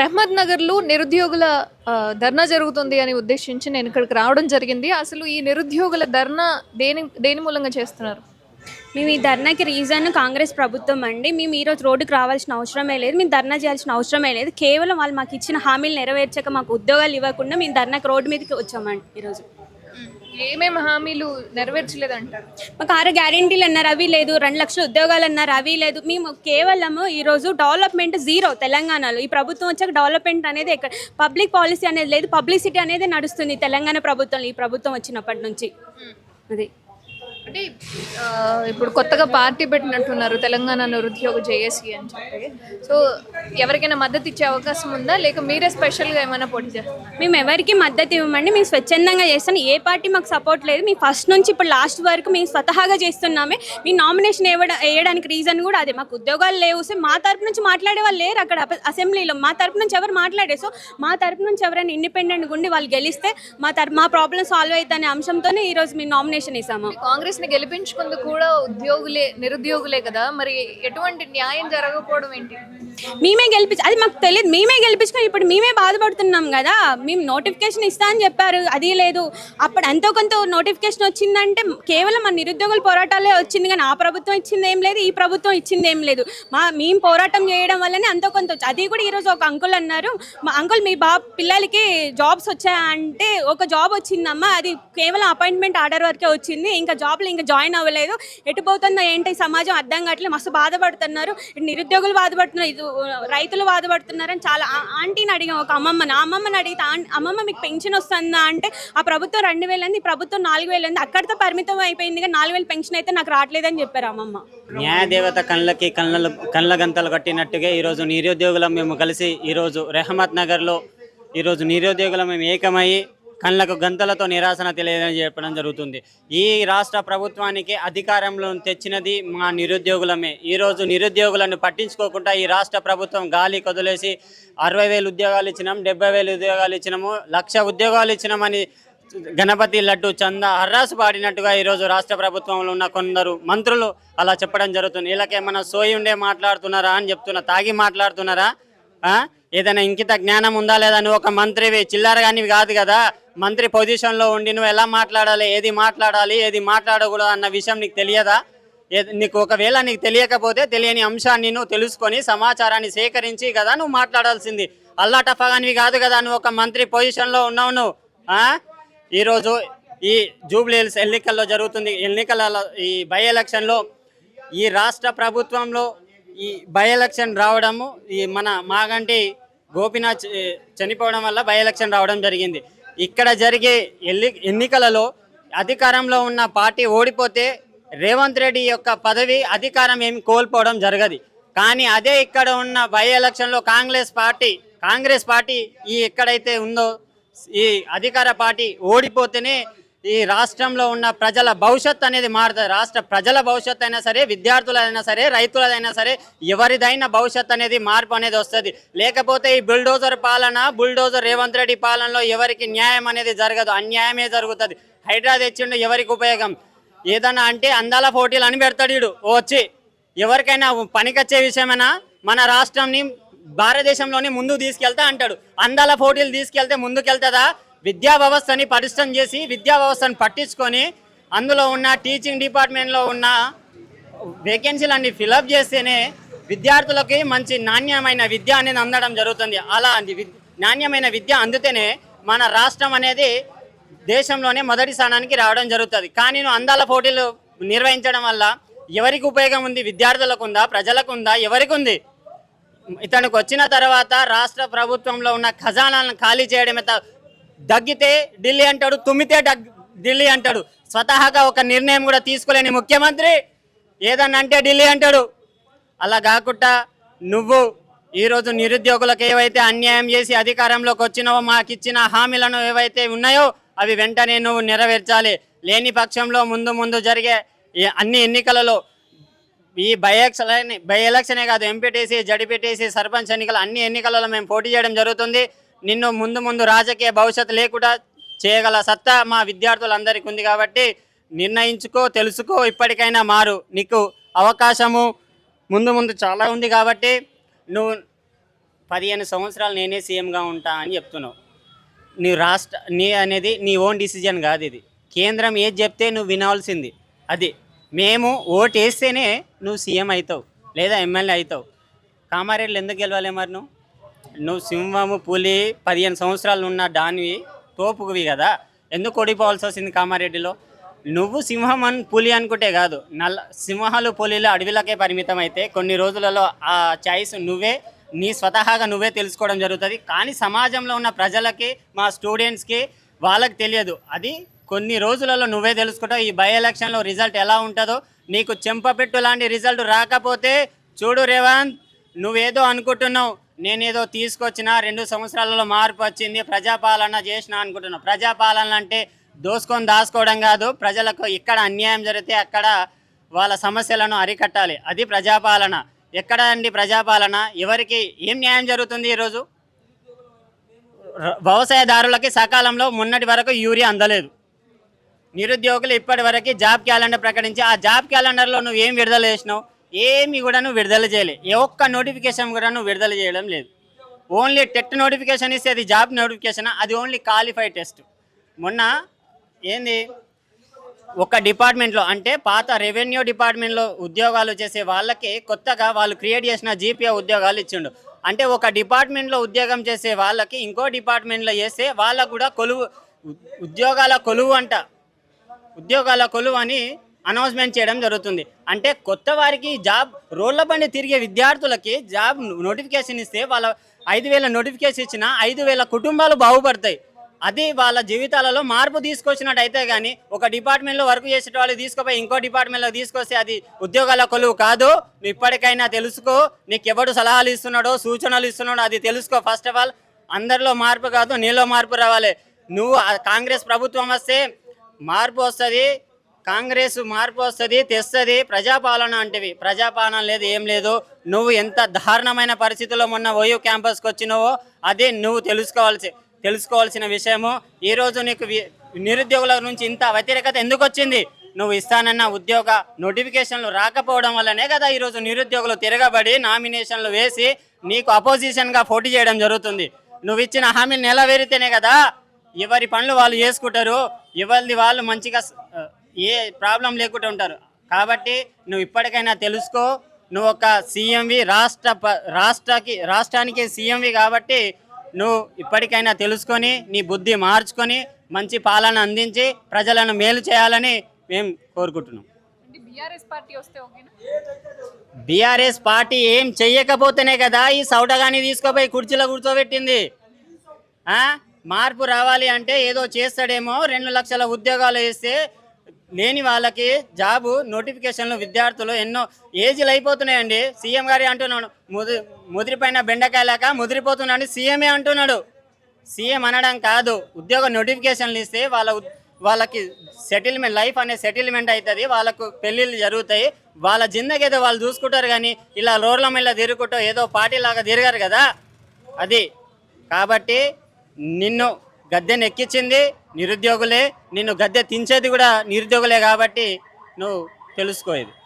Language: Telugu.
రహ్మద్ నగర్లో నిరుద్యోగుల ధర్నా జరుగుతుంది అని ఉద్దేశించి నేను ఇక్కడికి రావడం జరిగింది. అసలు ఈ నిరుద్యోగుల ధర్నా దేని దేని మూలంగా చేస్తున్నారు? మేము ఈ ధర్నాకి రీజన్ కాంగ్రెస్ ప్రభుత్వం అండి. మేము ఈరోజు రోడ్డుకు రావాల్సిన అవసరమే లేదు. మేము ధర్నా చేయాల్సిన అవసరమే లేదు. కేవలం వాళ్ళు మాకు ఇచ్చిన హామీలు నెరవేర్చక మాకు ఉద్యోగాలు ఇవ్వకుండా మేము ధర్నాకి రోడ్డు మీదకి వచ్చామండి ఈరోజు. ఏమేమి హామీలు నెరవేర్చలేదంటారు మాకు ఆరు గ్యారెంటీలు అన్నారు అవి లేదు రెండు లక్షల ఉద్యోగాలు అన్నారు అవి లేదు. మేము కేవలము ఈరోజు డెవలప్మెంట్ జీరో తెలంగాణలో. ఈ ప్రభుత్వం వచ్చాక డెవలప్మెంట్ అనేది ఎక్కడ పబ్లిక్ పాలసీ అనేది లేదు పబ్లిసిటీ అనేది నడుస్తుంది తెలంగాణ ప్రభుత్వం ఈ ప్రభుత్వం వచ్చినప్పటి నుంచి. అది. అంటే ఇప్పుడు కొత్తగా పార్టీ పెట్టినట్టున్నారు తెలంగాణ నిరుద్యోగ జేఏసీ అని చెప్పి. సో ఎవరికైనా మద్దతు ఇచ్చే అవకాశం ఉందా? లేక మీరే స్పెషల్గా ఏమైనా పోటీ చేస్తున్నారు? మేము ఎవరికి మద్దతు ఇవ్వమండి. మేము స్వచ్ఛందంగా చేస్తాం. ఏ పార్టీ మాకు సపోర్ట్ లేదు. మీ ఫస్ట్ నుంచి ఇప్పుడు లాస్ట్ వరకు మేము స్వతహాగా చేస్తున్నామే. మీ నామినేషన్ వేయడం వేయడానికి రీజన్ కూడా అదే. మాకు ఉద్యోగాలు లేవు. సో మా తరపు నుంచి మాట్లాడే వాళ్ళు లేరు అక్కడ అసెంబ్లీలో. మా తరపు నుంచి ఎవరు మాట్లాడే సో మా తరపు నుంచి ఎవరైనా ఇండిపెండెంట్ ఉండి వాళ్ళు గెలిస్తే మా తరపు మా ప్రాబ్లం సాల్వ్ అవుతుందనే అంశంతోనే ఈరోజు మేము నామినేషన్ వేసాము. కాంగ్రెస్ కాంగ్రెస్ని గెలిపించుకుందుకు కూడా ఉద్యోగులే నిరుద్యోగులే కదా. మరి ఎటువంటి న్యాయం జరగకపోవడం ఏంటి? మేమే గెలిపించి అది మాకు తెలియదు. మేమే గెలిపించుకుని ఇప్పుడు మేమే బాధపడుతున్నాం కదా. మేము నోటిఫికేషన్ ఇస్తా అని చెప్పారు. అది లేదు. అప్పుడు ఎంతో కొంత నోటిఫికేషన్ వచ్చిందంటే కేవలం మా నిరుద్యోగుల పోరాటాలే వచ్చింది కానీ ఆ ప్రభుత్వం ఇచ్చింది ఏం లేదు. ఈ ప్రభుత్వం ఇచ్చింది ఏం లేదు. మా మేము పోరాటం చేయడం వల్లనే ఎంతో కొంత వచ్చి అది కూడా ఈరోజు ఒక అంకుల్ అన్నారు. మా అంకుల్ మీ బాబు పిల్లలకి జాబ్స్ వచ్చాయంటే ఒక జాబ్ వచ్చిందమ్మా. అది కేవలం అపాయింట్మెంట్ ఆర్డర్ వరకే వచ్చింది. ఇంకా జాబ్లో ఇంకా జాయిన్ అవ్వలేదు. ఎటు పోతుందో ఏంటి సమాజం అర్థం కావట్లేదు. మస్తు బాధపడుతున్నారు. నిరుద్యోగులు బాధపడుతున్నారు. ఇది రైతులు బాధపడుతున్నారు అని చాలా ఆంటీని అడిగాం. ఒక అమ్మమ్మని ఆ అమ్మమ్మని అడిగితే అమ్మమ్మ మీకు పెన్షన్ వస్తుందా అంటే ఆ ప్రభుత్వం రెండు వేలు అంది ప్రభుత్వం నాలుగు వేలు అంది అక్కడితో పరిమితం అయిపోయింది. కానీ నాలుగు వేలు పెన్షన్ అయితే నాకు రావట్లేదని చెప్పారు అమ్మమ్మ. న్యాయదేవత కళ్ళకి కళ్ళ కళ్ళ గంతలు కట్టినట్టుగా ఈరోజు నిరుద్యోగులం మేము కలిసి ఈరోజు రెహమత్ నగర్లో ఈరోజు నిరుద్యోగులం మేము ఏకమయ్యి కళ్ళకు గంతలతో నిరాశన తెలియదని చెప్పడం జరుగుతుంది. ఈ రాష్ట్ర ప్రభుత్వానికి అధికారంలో తెచ్చినది మా నిరుద్యోగులమే. ఈరోజు నిరుద్యోగులను పట్టించుకోకుండా ఈ రాష్ట్ర ప్రభుత్వం గాలి కదిలేసి అరవై వేలు ఉద్యోగాలు ఇచ్చినాం డెబ్బై వేలు ఉద్యోగాలు ఇచ్చినాము లక్ష ఉద్యోగాలు ఇచ్చినామని గణపతి లడ్డు చంద హర్రాసు పాడినట్టుగా ఈరోజు రాష్ట్ర ప్రభుత్వంలో ఉన్న కొందరు మంత్రులు అలా చెప్పడం జరుగుతుంది. వీళ్ళకేమన్నా సోయి ఉండే మాట్లాడుతున్నారా అని చెప్తున్నా తాగి మాట్లాడుతున్నారా? ఏదైనా ఇంకిత జ్ఞానం ఉందా లేదా? నువ్వు ఒక మంత్రివి చిల్లర కానివి కాదు కదా. మంత్రి పొజిషన్లో ఉండి నువ్వు ఎలా మాట్లాడాలి ఏది మాట్లాడాలి ఏది మాట్లాడకూడదు అన్న విషయం నీకు తెలియదా? ఏ- నీకు ఒకవేళ నీకు తెలియకపోతే తెలియని అంశాన్ని నువ్వు తెలుసుకొని సమాచారాన్ని సేకరించి కదా నువ్వు మాట్లాడాల్సింది. అల్లా టఫాగానివి కాదు కదా నువ్వు ఒక మంత్రి పొజిషన్లో ఉన్నావు నువ్వు. ఈరోజు ఈ జూబ్లీహిల్స్ ఎన్నికల్లో జరుగుతుంది ఎన్నికల ఈ బై ఎలక్షన్లో ఈ రాష్ట్ర ప్రభుత్వంలో ఈ బై ఎలక్షన్ రావడము ఈ మన మాగంటి గోపినాథ్ చనిపోవడం వల్ల బై ఎలక్షన్ రావడం జరిగింది. ఇక్కడ జరిగే ఎల్లి ఎన్నికలలో అధికారంలో ఉన్న పార్టీ ఓడిపోతే రేవంత్ రెడ్డి యొక్క పదవి అధికారం ఏమి కోల్పోవడం జరగదు. కానీ అదే ఇక్కడ ఉన్న బై ఎలక్షన్లో కాంగ్రెస్ పార్టీ కాంగ్రెస్ పార్టీ ఈ ఎక్కడైతే ఉందో ఈ అధికార పార్టీ ఓడిపోతేనే ఈ రాష్ట్రంలో ఉన్న ప్రజల భవిష్యత్ అనేది మారుతుంది. రాష్ట్ర ప్రజల భవిష్యత్ అయినా సరే విద్యార్థులైనా సరే రైతులదైనా సరే ఎవరిదైనా భవిష్యత్ అనేది మార్పు అనేది వస్తుంది. లేకపోతే ఈ బుల్డోజర్ పాలన బుల్డోజర్ రేవంత్ రెడ్డి పాలనలో ఎవరికి న్యాయం అనేది జరగదు. అన్యాయమే జరుగుతుంది. హైడ్రా తెచ్చిండు ఎవరికి ఉపయోగం? ఏదన్నా అంటే అందాల పోటీలు అని పెడతాడు వీడు వచ్చి. ఎవరికైనా పనికొచ్చే విషయమైనా? మన రాష్ట్రంని భారతదేశంలోనే ముందుకు తీసుకెళ్తా అంటాడు. అందాల పోటీలు తీసుకెళ్తే ముందుకెళ్తుందా? విద్యా వ్యవస్థని పరిష్టం చేసి విద్యా వ్యవస్థను పట్టించుకొని అందులో ఉన్న టీచింగ్ డిపార్ట్మెంట్లో ఉన్న వేకెన్సీలన్నీ ఫిలప్ చేస్తేనే విద్యార్థులకి మంచి నాణ్యమైన విద్య అనేది అందడం జరుగుతుంది. అలా నాణ్యమైన విద్య అందితేనే మన రాష్ట్రం అనేది దేశంలోనే మొదటి స్థానానికి రావడం జరుగుతుంది. కానీ నువ్వు అందాల పోటీలు నిర్వహించడం వల్ల ఎవరికి ఉపయోగం ఉంది? విద్యార్థులకు ఉందా? ప్రజలకు ఉందా? ఎవరికి ఉంది? ఇతనికి వచ్చిన తర్వాత రాష్ట్ర ప్రభుత్వంలో ఉన్న ఖజానాలను ఖాళీ చేయడమే దగ్గితే ఢిల్లీ అంటాడు తుమ్మితే డగ్ ఢిల్లీ అంటాడు. స్వతహాగా ఒక నిర్ణయం కూడా తీసుకోలేని ముఖ్యమంత్రి ఏదన్నా అంటే ఢిల్లీ అంటాడు. అలా కాకుండా నువ్వు ఈరోజు నిరుద్యోగులకు ఏవైతే అన్యాయం చేసి అధికారంలోకి వచ్చినవో మాకు ఇచ్చిన హామీలను ఏవైతే ఉన్నాయో అవి వెంటనే నువ్వు నెరవేర్చాలి. లేని పక్షంలో ముందు ముందు జరిగే అన్ని ఎన్నికలలో ఈ బై ఎలక్షన్ బై ఎలక్షనే కాదు ఎంపీటీసీ జడిపిటీసీ సర్పంచ్ ఎన్నికలు అన్ని ఎన్నికలలో మేము పోటీ చేయడం జరుగుతుంది. నిన్ను ముందు ముందు రాజకీయ భవిష్యత్తు లేకుండా చేయగల సత్తా మా విద్యార్థులందరికీ ఉంది కాబట్టి నిర్ణయించుకో తెలుసుకో ఇప్పటికైనా మారు. నీకు అవకాశము ముందు ముందు చాలా ఉంది కాబట్టి నువ్వు పదిహేను సంవత్సరాలు నేనే సీఎంగా ఉంటా అని చెప్తున్నావు. నీ రాష్ట్ర నీ అనేది నీ ఓన్ డిసిజన్ కాదు ఇది. కేంద్రం ఏది చెప్తే నువ్వు వినాల్సింది అది. మేము ఓటు వేస్తేనే నువ్వు సీఎం అవుతావు లేదా ఎమ్మెల్యే అవుతావు. కామారెడ్డిలో ఎందుకు గెలవాలి మరి నువ్వు? నువ్వు సింహము పులి పదిహేను సంవత్సరాలు ఉన్న దానివి తోపుకువి కదా. ఎందుకు ఓడిపోవాల్సి వస్తుంది కామారెడ్డిలో? నువ్వు సింహం అని పులి అనుకుంటే కాదు. నల్ల సింహాలు పులిలు అడవిలకే పరిమితం అయితే కొన్ని రోజులలో ఆ చాయిస్ నువ్వే నీ స్వతహాగా నువ్వే తెలుసుకోవడం జరుగుతుంది. కానీ సమాజంలో ఉన్న ప్రజలకి మా స్టూడెంట్స్కి వాళ్ళకి తెలియదు. అది కొన్ని రోజులలో నువ్వే తెలుసుకుంటావు. ఈ బై ఎలక్షన్లో రిజల్ట్ ఎలా ఉంటుందో నీకు చెంపపెట్టు లాంటి రిజల్ట్ రాకపోతే చూడు రేవంత్ నువ్వేదో అనుకుంటున్నావు. నేనేదో తీసుకొచ్చిన రెండు సంవత్సరాలలో మార్పు వచ్చింది ప్రజాపాలన చేసిన అనుకుంటున్నాను ప్రజాపాలన అంటే దోసుకొని దాచుకోవడం కాదు ప్రజలకు ఇక్కడ అన్యాయం జరిగితే అక్కడ వాళ్ళ సమస్యలను అరికట్టాలి. అది ప్రజాపాలన. ఎక్కడ అండి ప్రజాపాలన? ఎవరికి ఏం న్యాయం జరుగుతుంది ఈరోజు? వ్యవసాయదారులకి సకాలంలో మొన్నటి వరకు యూరియా అందలేదు. నిరుద్యోగులు ఇప్పటి వరకు జాబ్ క్యాలెండర్ ప్రకటించి ఆ జాబ్ క్యాలెండర్లో నువ్వు ఏం విడుదల చేసినావు? ఏమి కూడాను విడుదల చేయలే. ఏ ఒక్క నోటిఫికేషన్ కూడాను విడుదల చేయడం లేదు. ఓన్లీ టెట్ నోటిఫికేషన్ ఇస్తే అది జాబ్ నోటిఫికేషన్ అది ఓన్లీ క్వాలిఫైడ్ టెస్ట్ మొన్న ఏంది? ఒక డిపార్ట్మెంట్లో అంటే పాత రెవెన్యూ డిపార్ట్మెంట్లో ఉద్యోగాలు చేసే వాళ్ళకి కొత్తగా వాళ్ళు క్రియేట్ చేసిన జీపీఏ ఉద్యోగాలు ఇచ్చిండు. అంటే ఒక డిపార్ట్మెంట్లో ఉద్యోగం చేసే వాళ్ళకి ఇంకో డిపార్ట్మెంట్లో చేస్తే వాళ్ళకు కూడా కొలువు ఉద్యోగాల కొలువు అంట. ఉద్యోగాల కొలువు అని అనౌన్స్మెంట్ చేయడం జరుగుతుంది. అంటే కొత్త వారికి జాబ్ రోడ్ల బండి తిరిగే విద్యార్థులకి జాబ్ నోటిఫికేషన్ ఇస్తే వాళ్ళ ఐదు వేల నోటిఫికేషన్ ఇచ్చిన ఐదు వేల కుటుంబాలు బాగుపడతాయి. అది వాళ్ళ జీవితాలలో మార్పు తీసుకొచ్చినట్టు అయితే కానీ ఒక డిపార్ట్మెంట్లో వర్క్ చేసే వాళ్ళు తీసుకుపోయి ఇంకో డిపార్ట్మెంట్లో తీసుకొస్తే అది ఉద్యోగాల కొలువు కాదు. నువ్వు ఇప్పటికైనా తెలుసుకో నీకు ఎవడు సలహాలు ఇస్తున్నాడో సూచనలు ఇస్తున్నాడో అది తెలుసుకో. ఫస్ట్ ఆఫ్ ఆల్ అందరిలో మార్పు కాదు నీలో మార్పు రావాలి. నువ్వు కాంగ్రెస్ ప్రభుత్వం వస్తే మార్పు వస్తుంది కాంగ్రెస్ మార్పు వస్తుంది తెస్తుంది ప్రజాపాలన అంటేవి. ప్రజాపాలన లేదు ఏం లేదు. నువ్వు ఎంత దారుణమైన పరిస్థితుల్లో మొన్న ఓయూ క్యాంపస్కి వచ్చినావో అదే నువ్వు తెలుసుకోవాల్సి తెలుసుకోవాల్సిన విషయము. ఈరోజు నీకు నిరుద్యోగుల నుంచి ఇంత వ్యతిరేకత ఎందుకు వచ్చింది? నువ్వు ఇస్తానన్న ఉద్యోగ నోటిఫికేషన్లు రాకపోవడం వల్లనే కదా ఈరోజు నిరుద్యోగులు తిరగబడి నామినేషన్లు వేసి నీకు అపోజిషన్గా పోటీ చేయడం జరుగుతుంది. నువ్వు ఇచ్చిన హామీలు నెలవేరితేనే కదా ఎవరి పనులు వాళ్ళు చేసుకుంటారు. ఎవరిది వాళ్ళు మంచిగా ఏ ప్రాబ్లం లేకుండా ఉంటారు. కాబట్టి నువ్వు ఇప్పటికైనా తెలుసుకో నువ్వు ఒక సీఎంవి రాష్ట్ర రాష్ట్రకి రాష్ట్రానికి సీఎంవి కాబట్టి నువ్వు ఇప్పటికైనా తెలుసుకొని నీ బుద్ధి మార్చుకొని మంచి పాలన అందించి ప్రజలను మేలు చేయాలని మేము కోరుకుంటున్నాం. బీఆర్ఎస్ పార్టీ వస్తే ఓకేనా? బీఆర్ఎస్ పార్టీ ఏం చెయ్యకపోతేనే కదా ఈ సౌటగాని తీసుకుపోయి కుర్చీలో కూర్చోబెట్టింది? మార్పు రావాలి అంటే ఏదో చేస్తాడేమో రెండు లక్షల ఉద్యోగాలు వేస్తే లేని వాళ్ళకి జాబు నోటిఫికేషన్లు విద్యార్థులు ఎన్నో ఏజీలు అయిపోతున్నాయండి. సీఎం గారి అంటున్నాడు ముది ముదిరిపోయిన బెండకాయలాక ముదిరిపోతున్నాడు సీఎంఏ అంటున్నాడు. సీఎం అనడం కాదు ఉద్యోగ నోటిఫికేషన్లు ఇస్తే వాళ్ళ వాళ్ళకి సెటిల్మెంట్ లైఫ్ అనే సెటిల్మెంట్ అవుతుంది వాళ్ళకు పెళ్ళిళ్ళు జరుగుతాయి వాళ్ళ జిందగీ ఏదో వాళ్ళు చూసుకుంటారు కానీ ఇలా రోడ్ల మీద తిరుగుకుంటూ ఏదో పార్టీ లాగా తిరగారు కదా. అది. కాబట్టి నిన్ను గద్దెను ఎక్కించింది నిరుద్యోగులే. నిన్ను గద్దె తించేది కూడా నిరుద్యోగులే కాబట్టి నువ్వు తెలుసుకో ఇది